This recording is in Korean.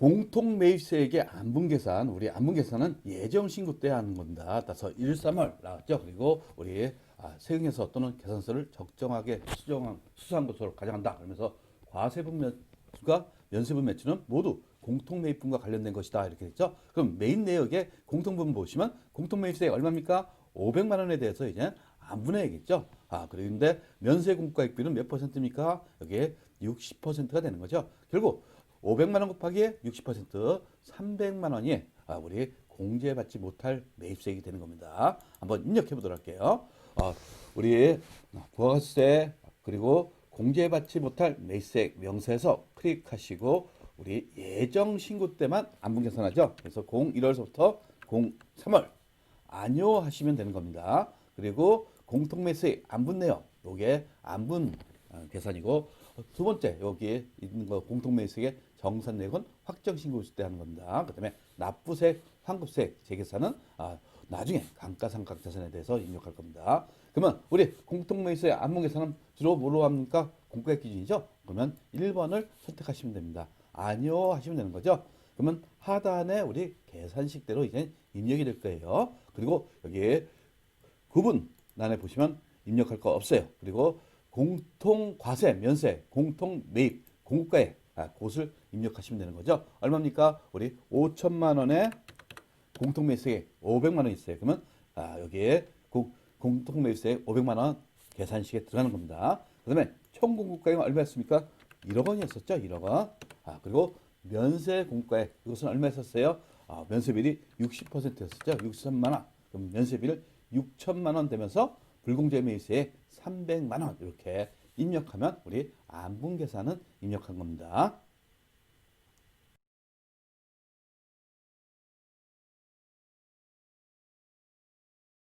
공통 매입세액의 안분 계산, 우리 안분 계산은 예정 신고 때 하는 겁니다. 따라서 1, 3월 나왔죠. 그리고 우리 아, 세금에서 또는 계산서를 적정하게 수정한 수사한 것으로 가정한다. 그러면서 과세분 매수가 면세분 매출은 모두 공통 매입분과 관련된 것이다. 이렇게 됐죠. 그럼 메인 내역의 공통분 보시면 공통 매입세액 얼마입니까? 500만 원에 대해서 이제 안분해야겠죠. 아, 그런데 면세 공과액비는 몇 퍼센트입니까? 여기에 60%가 되는 거죠. 결국 500만 원 곱하기 60% 300만 원이 아, 우리 공제받지 못할 매입세액이 되는 겁니다. 한번 입력해 보도록 할게요. 아, 우리 부가세 그리고 공제받지 못할 매입세액 명세서 클릭하시고 우리 예정 신고 때만 안분 계산하죠. 그래서 0 1월서부터 0 3월 아니요 하시면 되는 겁니다. 그리고 공통매수액 안분 내역 요게 안분 어, 계산이고 어, 두 번째 여기에 있는 거 공통매수액의 정산 내역은 확정 신고 있을 때 하는 겁니다. 그다음에 납부세, 환급세 재계산은 아, 나중에 감가상각 자산에 대해서 입력할 겁니다. 그러면 우리 공통매수의 안분 계산은 주로 뭐로 합니까? 공가액 기준이죠. 그러면 1번을 선택하시면 됩니다. 아니요 하시면 되는 거죠. 그러면 하단에 우리 계산식대로 이제 입력이 될 거예요. 그리고 여기에 구분란에 보시면 입력할 거 없어요. 그리고 공통 과세, 면세, 공통 매입, 공가액 아, 그것을 입력하시면 되는 거죠. 얼마입니까? 우리 5천만 원에 공통 매수액 500만 원 있어요. 그러면 아, 여기에 공, 공통 매수액 500만 원 계산식에 들어가는 겁니다. 그다음에 총 공급가액은 얼마였습니까? 1억 원이었었죠. 1억 원. 아, 그리고 면세 공과액 이것은 얼마였었어요? 아, 면세비율이 60%였었죠. 63만 원. 그럼 면세비를 6천만 원 되면서 불공제 매수액 300만 원 이렇게 입력하면 우리 안분 계산은 입력한 겁니다.